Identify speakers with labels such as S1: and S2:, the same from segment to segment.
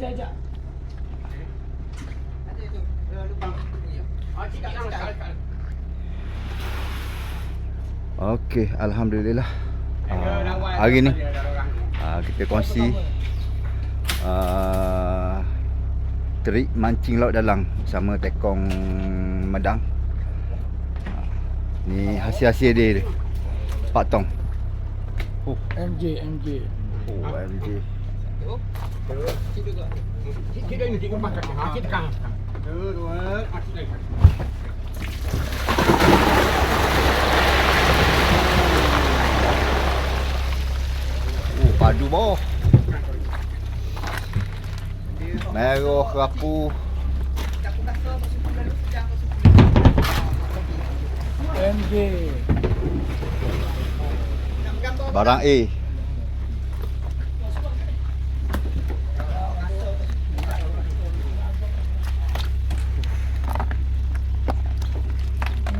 S1: Ada tu. Ada lubang. Ah,
S2: Okey, alhamdulillah. Uh, hari ni uh, kita kongsi uh, trik mancing laut dalang bersama tekong medang. Uh, ni hasil-hasil dia. Pak Tong. Oh,
S3: MJ, MJ.
S2: oh MJ. Oh, padu bawah. Merah kerapu.
S3: MJ.
S2: Barang A.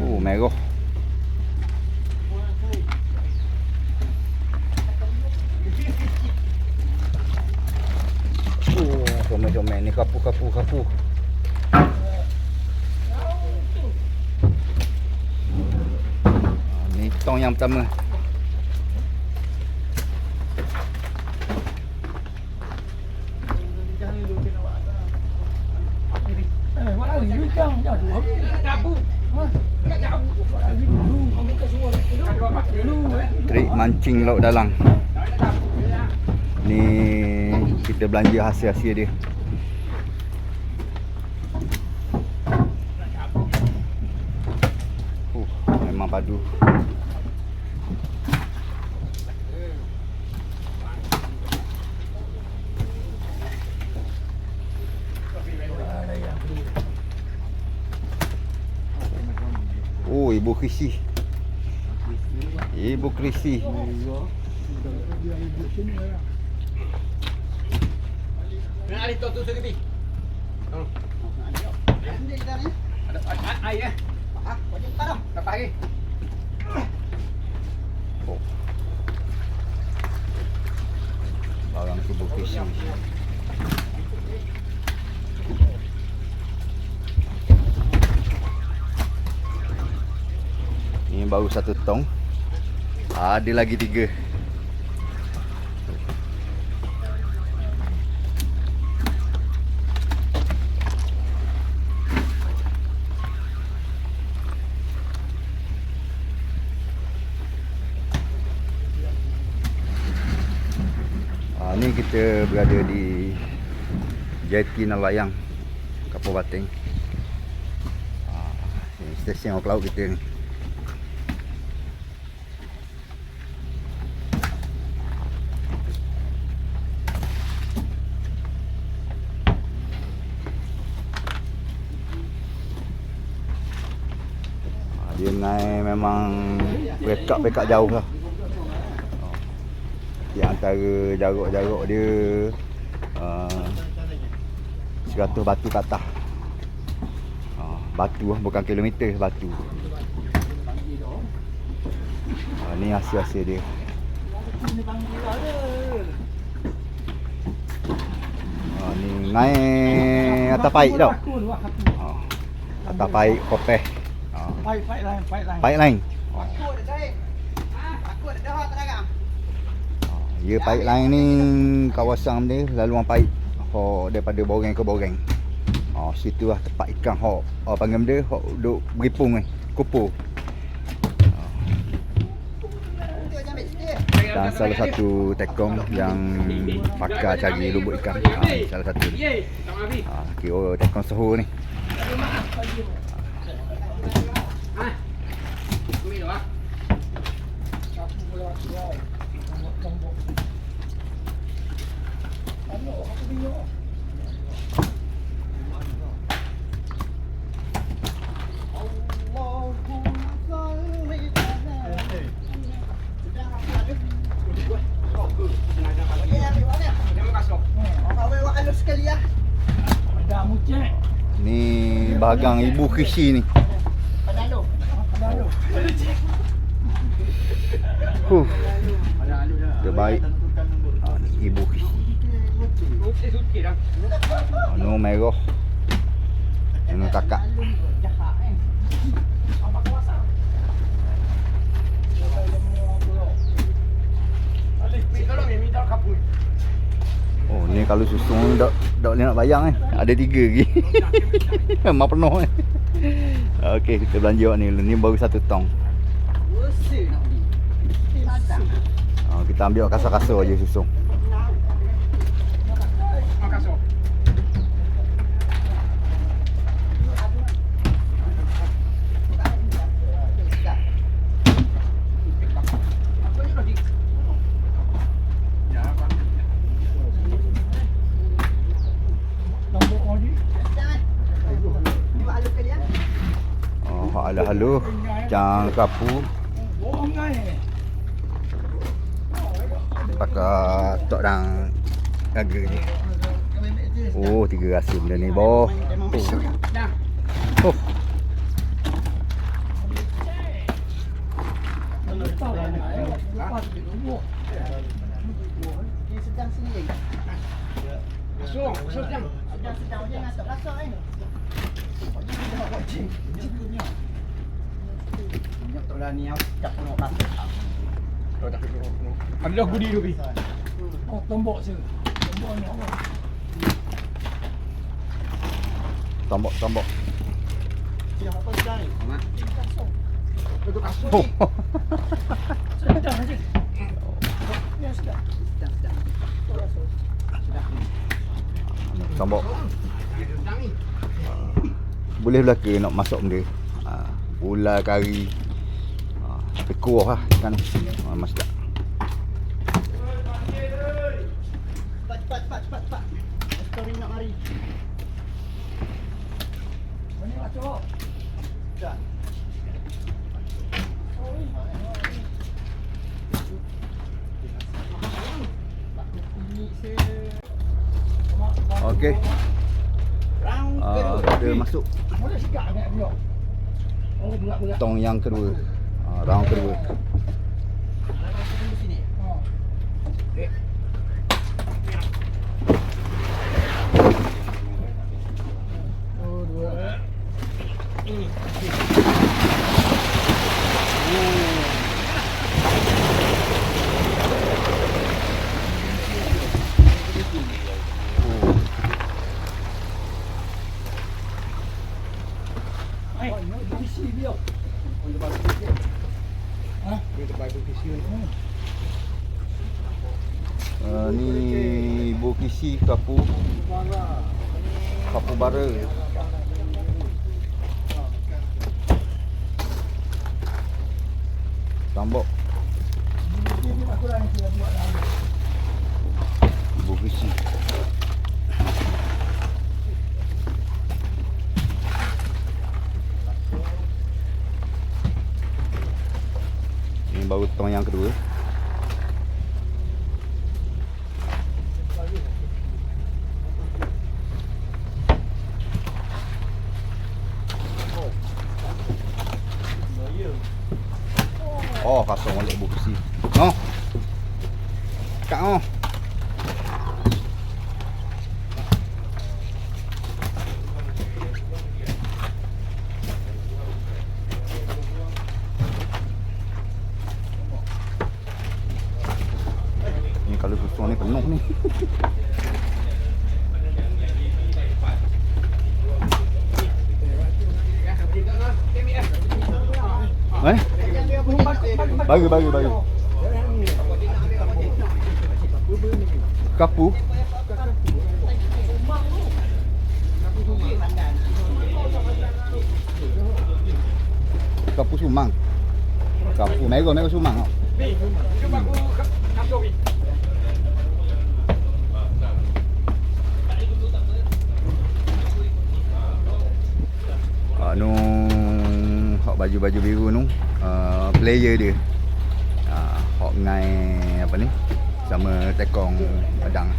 S2: Oh, merah. Oh, comel-comel ni kapu kapu kapu. Ah, Ni tong yang pertama.
S3: Eh, wak lari you jang dah dua.
S4: Tabu.
S3: Ha? Lari dulu, kamu kat suara dulu. Dulu eh.
S2: Trik mancing laut dalang. Ni kita belanja hasil-hasil dia. Uh, memang padu. Oh, ibu Krisi. Ibu Krisi.
S4: Nak ada tu tu
S1: ni.
S4: Ada air eh.
S1: Ah,
S4: lagi.
S2: Oh. Barang ibu Krisi. Ini baru satu tong. Ada lagi tiga. Ha, ni kita berada di Jeti Nalayang Kapur Bating. Ha, ni stesen awak laut kita ni. Ha, dia naik memang rekap-rekap jauh lah. Di antara jarak-jarak dia uh, 100 batu ke atas. Uh, batu lah bukan kilometer batu. Uh, ni hasil-hasil dia. Uh, ni naik atas paik tau. Uh, atas paik kopeh.
S3: Lain, lain.
S2: lain.
S1: Aku ada dah. Aku ada dah tak dagang.
S2: Ya paik lain ni kawasan dia laluan paik ho daripada Boreng ke Boreng. Oh situ lah tempat ikan ho oh, panggil dia ho duk beripung ni, kupu.
S1: Ambil sikit.
S2: Dan salah satu tekong yang pakar cari lubuk ikan. Ha, salah satu. ni.
S4: Ye, tak habis.
S2: Ha, kira tekong soho ni.
S4: Ha. Ambil tu ah.
S3: Aku pula suai. Tombok, tombok. Aduh, aku bingung.
S1: Allahumma salli ala. Sudah aku ada. Okey, ambil mana?
S4: Jangan kasut.
S1: Orang awal wak halus sekali ah.
S3: Ada mucek.
S2: Ni bahagian ibu Krishi ni.
S1: Padalo.
S3: Ada lu.
S2: Huh. Terbaik. Ha, ni ibu. Anu merah. Anu kakak.
S4: Ni.
S2: Oh ni kalau susun dak dak boleh nak bayang eh. Ada tiga lagi. Memang penuh eh. Okey kita belanja awak ni. Ni baru satu tong. Kita ambil kasar-kasar je susun.
S4: Makasih.
S3: Nombor lagi.
S2: Oh halu-halu. Cang kapu
S3: Bohong kan?
S2: Pakai tok dang harga je. Oh tiga rasa benda ni boh. Oh.
S3: Lepas lah ni. Lepas di nombor.
S4: Masuk, masuk jam. Ambil gudi tu bi.
S3: Oh, tombok je. Tombok ni apa?
S4: Itu kasut.
S2: Oh.
S4: Ni.
S2: Boleh belah ke nak masuk benda. Ha, ular kari. Ha, tapi lah kan. Ha, mas tak.
S3: Mana masuk?
S2: Okey. Ah, kita masuk
S3: Boleh sikap agak dia. Oh,
S2: tong yang kedua. Ha, round kedua.
S3: Oh. Oh, dua. Ay, isi dia. Ha?
S2: Uh, ni bukisi kapu kapu bara. Tambok
S3: dah.
S2: bukisi. Ini baru tong yang kedua. Oh, kosong balik buku si. Oh. Kak oh. Ni kalau susu ni penuh ni. Eh? Bagi bagi bagi. Kapu. Kapu sumang. Kapu merah merah sumang. tau.
S4: Bi, cuba aku kasut bi.
S2: Anu hok baju-baju biru nu uh, player dia. Uh, hok ngai apa ni? Sama tekong padang.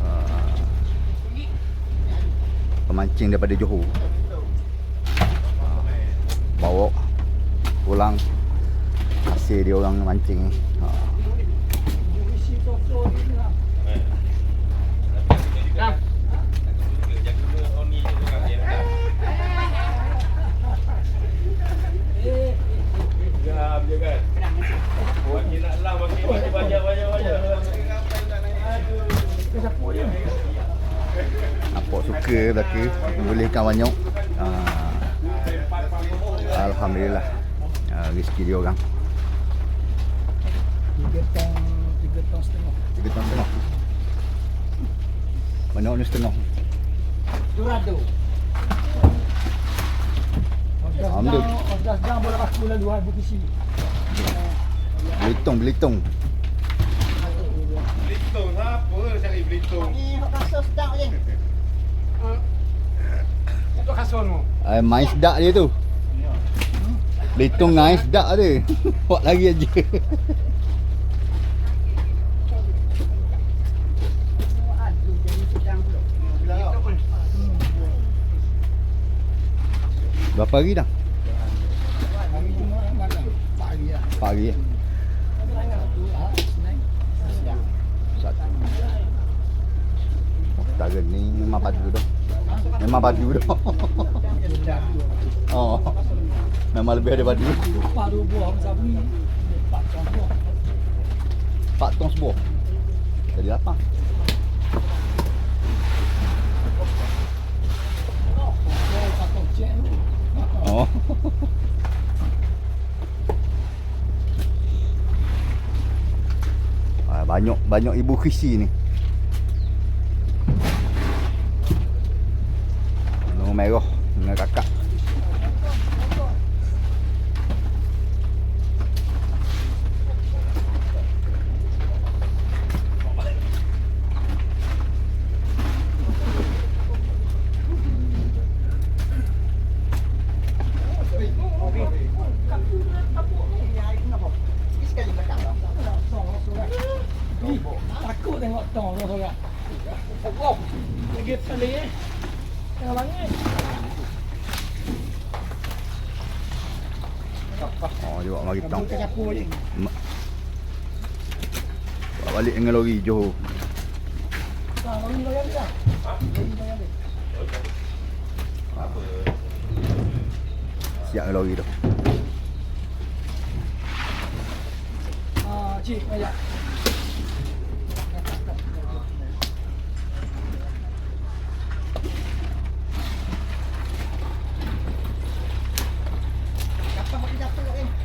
S2: Uh, pemancing daripada Johor. Uh, bawa pulang hasil dia orang mancing ni. Uh, buka belaka bolehkan banyak uh, Alhamdulillah uh, rezeki dia orang
S3: Tiga tong, tiga tong setengah.
S2: tiga tahun setengah mana ni setengah
S3: Turado.
S2: Ambil.
S3: Order sedang boleh aku lalu ribu kisi.
S2: Belitung Belitung
S1: Belitung apa cari Belitung?
S3: Ni hak rasa sedang je. Itu kasut mu.
S2: uh, main sedak dia tu Belitung main sedak dia buat lagi aja Berapa hari dah?
S3: Pagi
S2: ya.
S3: Sedang.
S2: Satu. Tagan ni memang padu dah. Memang padu dah. oh. Memang lebih ada padu.
S3: Dua buah sabu ni. Tong.
S2: Pak tong sebuah. Jadi apa?
S3: Oh, tu.
S2: Oh. Ah, banyak banyak ibu kisi ni. Benung merah dengan kakak.
S3: Ni, takut tengok tong tu orang. Oh, lagi pelik eh. Tengok langit.
S2: Oh, dia bawa mari petang.
S3: Kampung kecapur je.
S2: Ma- Bawa balik dengan lori Johor.
S3: Ha, lori bayar dia. Lori bayar dia.
S2: Siap dengan lori tu.
S3: Ah, cik, bayar.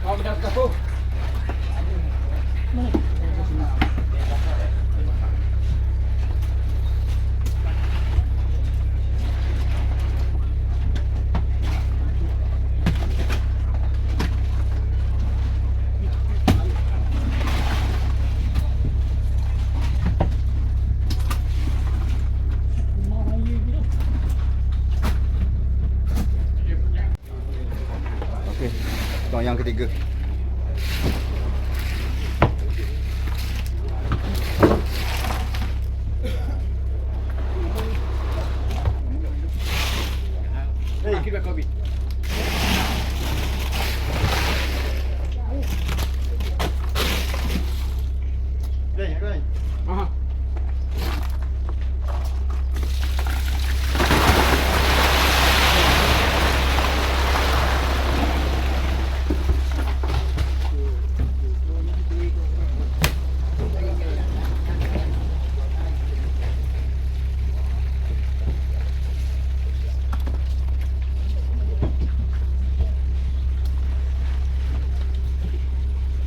S4: Kau dah kapur.
S3: Mana? Rumah raya gitu.
S2: Okey. Tong yang ketiga.
S4: Hei, kita kopi. Aha.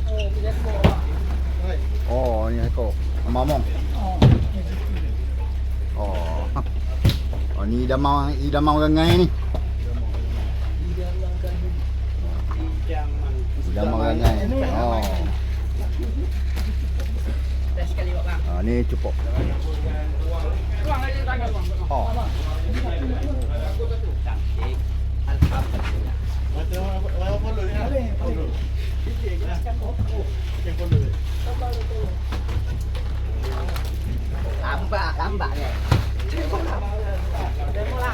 S3: Oh, dia bawa.
S2: Oh, ni ekor. Mamong.
S3: Oh,
S2: Oh. Oh, ni idamang idamang orang ngai ni. Idamang orang ngai. Oh.
S3: Best sekali buat bang.
S2: Ah, ni
S4: tuang.
S2: Oh.
S5: Lambat, lambat ni.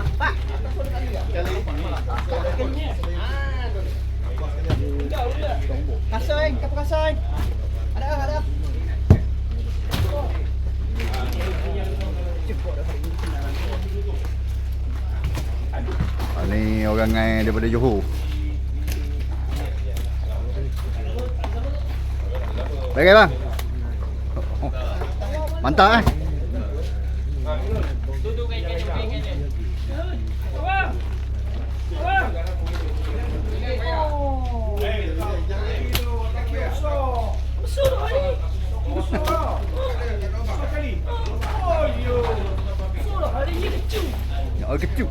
S5: Demo lambat. Kasoi, kapal kasoi. Ada, ada.
S2: Ah, ni orang ngai daripada Johor. Baik bang. Oh. Mantap eh. Oh kecu.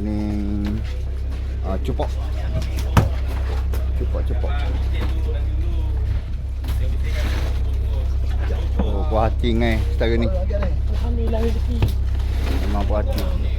S2: Ini ah, cupok. Cupok cupok. Oh, puas hati ngai setara ni.
S3: Alhamdulillah rezeki.
S2: Memang puas hati.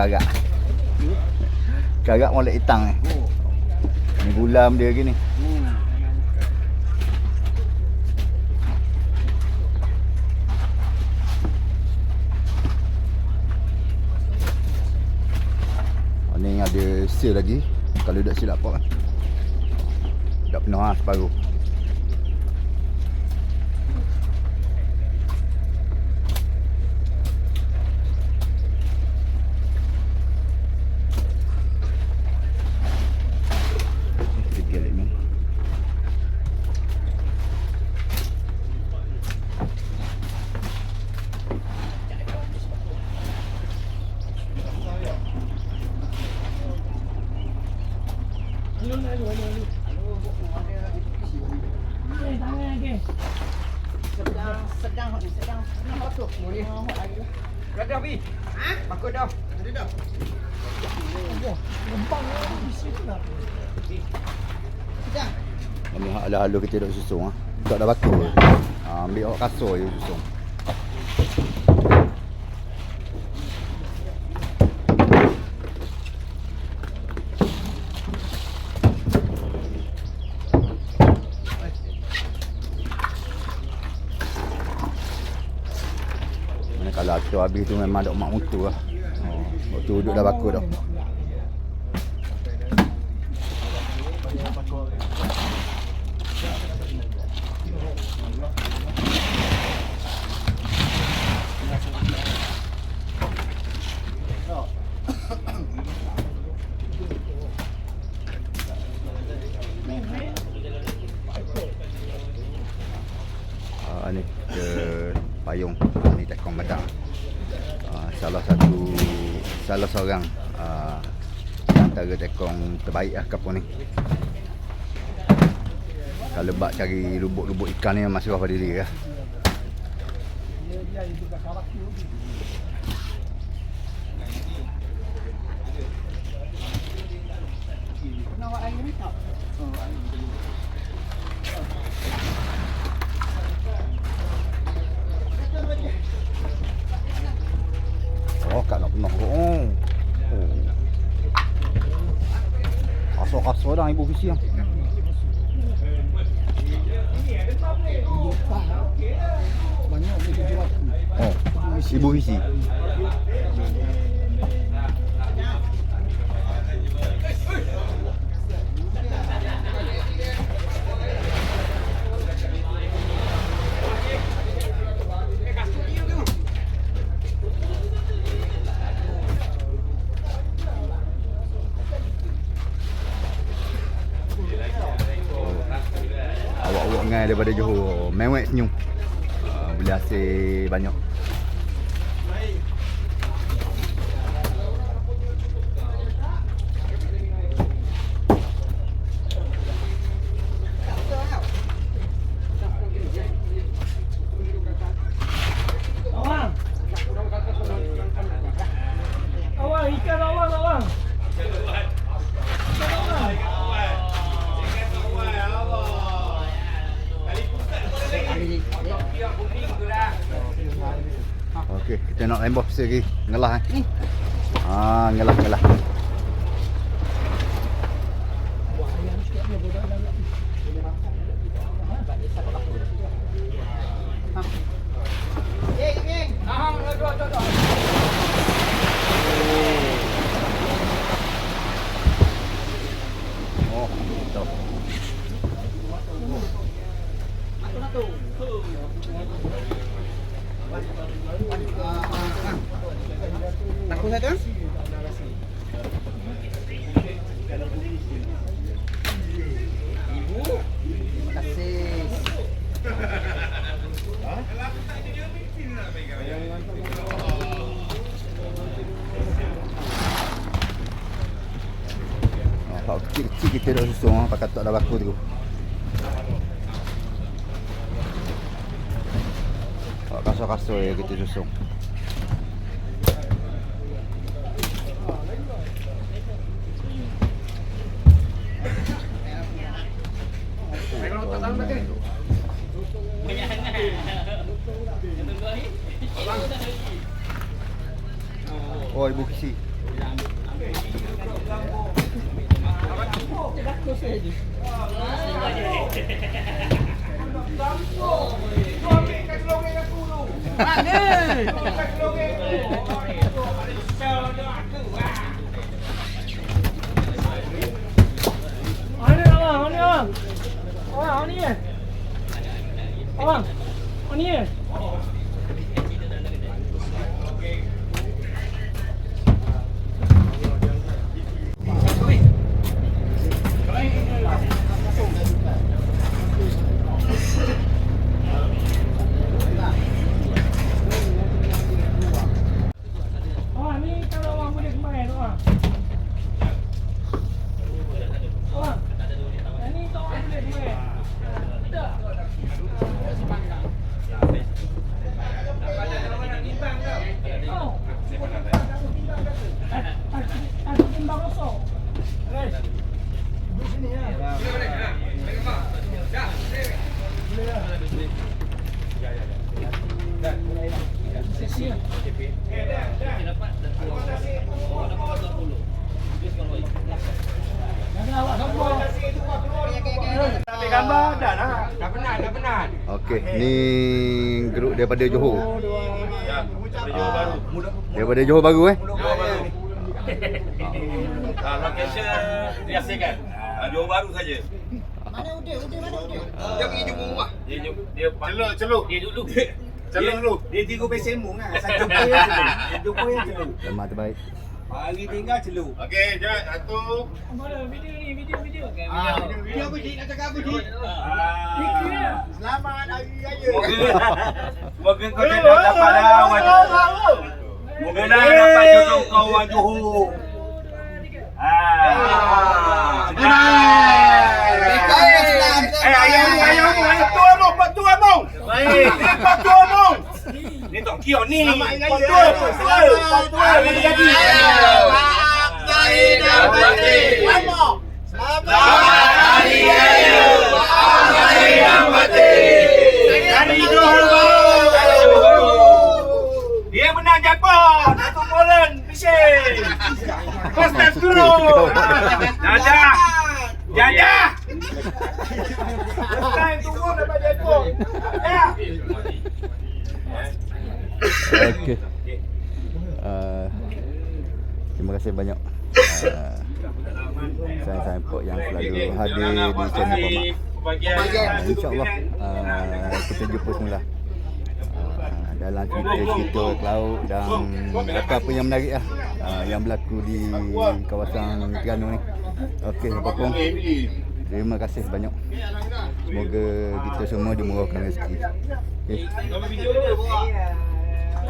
S2: Kagak. Kagak molek hitang ni. Ni gulam dia gini. Ni ada sale lagi. Kalau tak silap apa kan. Dah penuh lah separuh. Tiga ni.
S3: Lalu lalu lalu lalu. Eh, tangan lagi.
S5: Sedang, sedang, sedang, sedang waktu. Boleh.
S1: Dah dah bi. Ha? Bakut dah. Ada dah.
S3: Lah situ lah.
S2: Ini hak halu kita duk susung ah. Tak dah batu. Ha, ambil awak kasur je susung. Tu habis tu memang ada mak mutu lah. Oh, waktu duduk dah baku dah. uh, ni ke payung uh, ni tekong badak uh, salah satu salah seorang uh, antara tekong terbaik lah kapal ni. Kalau bak cari lubuk-lubuk ikan ni masih pada diri lah ibu ngai daripada Johor. Mewek senyum. Uh, boleh hasil banyak nak lembah segi ngelah eh. Ah, ngelah ngelah.
S3: Wah, ayam sikit ni bodoh dalam.
S5: Geng, geng.
S1: Ah, dua, dua, dua.
S2: Oh, tu.
S5: Aku satu. Terima
S2: Ah, kecil-kecil kita dah susung ah, pakai tak dah baku tu. Kasar-kasar ya kita susung.
S3: Mana abang? Mana abang? Abang, ni ya? Ni ya? Oh, ni kalau orang boleh kemarin tu ah. Oh. Yang ni tak orang boleh kemarin. Tak. Oh. Eh, aku aku timbang kosong. Guys. Di sini ya. Sesi ya. Jangan awak sombong.
S1: Ambil gambar dah lah. Dah penat, dah penat.
S2: Okey, ni grup daripada Johor. Ah, daripada Johor baru eh.
S4: Ah, location dihasilkan. Ah, Johor baru saja.
S5: Mana udah? Udah mana udah?
S1: Dia pergi jumpa rumah.
S4: Dia dia
S1: Celuk, celuk.
S4: Dia dulu.
S1: Celuk dulu. Dia tiga kan. Saya jumpa yang celuk. Dia jumpa yang celuk.
S2: Lemah terbaik.
S1: Hari tinggal celuk. Okey, jom. Satu.
S3: Mana video ni, video video.
S1: Ah, video apa Cik? Nak cakap apa Cik?
S3: Ya.
S1: Selamat Hari Raya.
S4: Semoga kau tak dapat lah awak. Semoga dah dapat jodoh kau orang Johor. Ah.
S1: Eh, ayam mu, ayam ayam tu abang, buat tu abang.
S4: Baik.
S1: Eh, buat tu abang.
S4: Ni tok kiok ni.
S1: Selamat Hari Raya.
S4: tu. Hari jadi.
S1: Maaf, Zahid dan Batin. One more.
S4: Selamat Hari Raya. Maaf Zahid dan Batin. Hari Johor baru. Dia menang Jepun. Satu Poland. Bising. Kostas turun. Jajah. Jajah.
S1: Time turun dapat Jepun. Ya.
S2: Okey. Uh, terima kasih banyak. Uh, saya Pok yang selalu hadir di channel Pamak. Uh, InsyaAllah uh, kita jumpa semula uh, dalam cerita-cerita laut dan apa-apa yang menarik lah uh, yang berlaku di kawasan Terengganu ni. Okey, apa pun. Terima kasih banyak. Semoga kita semua dimurahkan rezeki. Okey.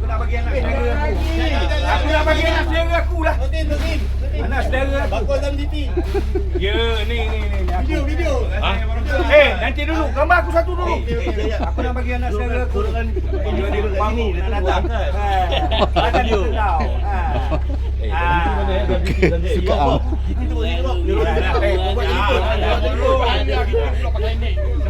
S1: Aku nak bagi
S4: anak saudara aku. Aku nak bagi anak saudara aku lah. Anak saudara aku.
S1: Bakul dalam DT.
S4: Ya, ni ni ni. ni, aku.
S1: Video, video.
S4: Ha? Eh, nanti dulu. Gambar aku satu dulu. Aku nak bagi anak saudara aku. Video dia sini nak datang. Ha. Akan dia tahu. Ha. Ha.
S2: Suka ah.
S4: Eh, buat dulu.
S1: Bakul, bakul. Video, bakul. Eh, buat buat telefon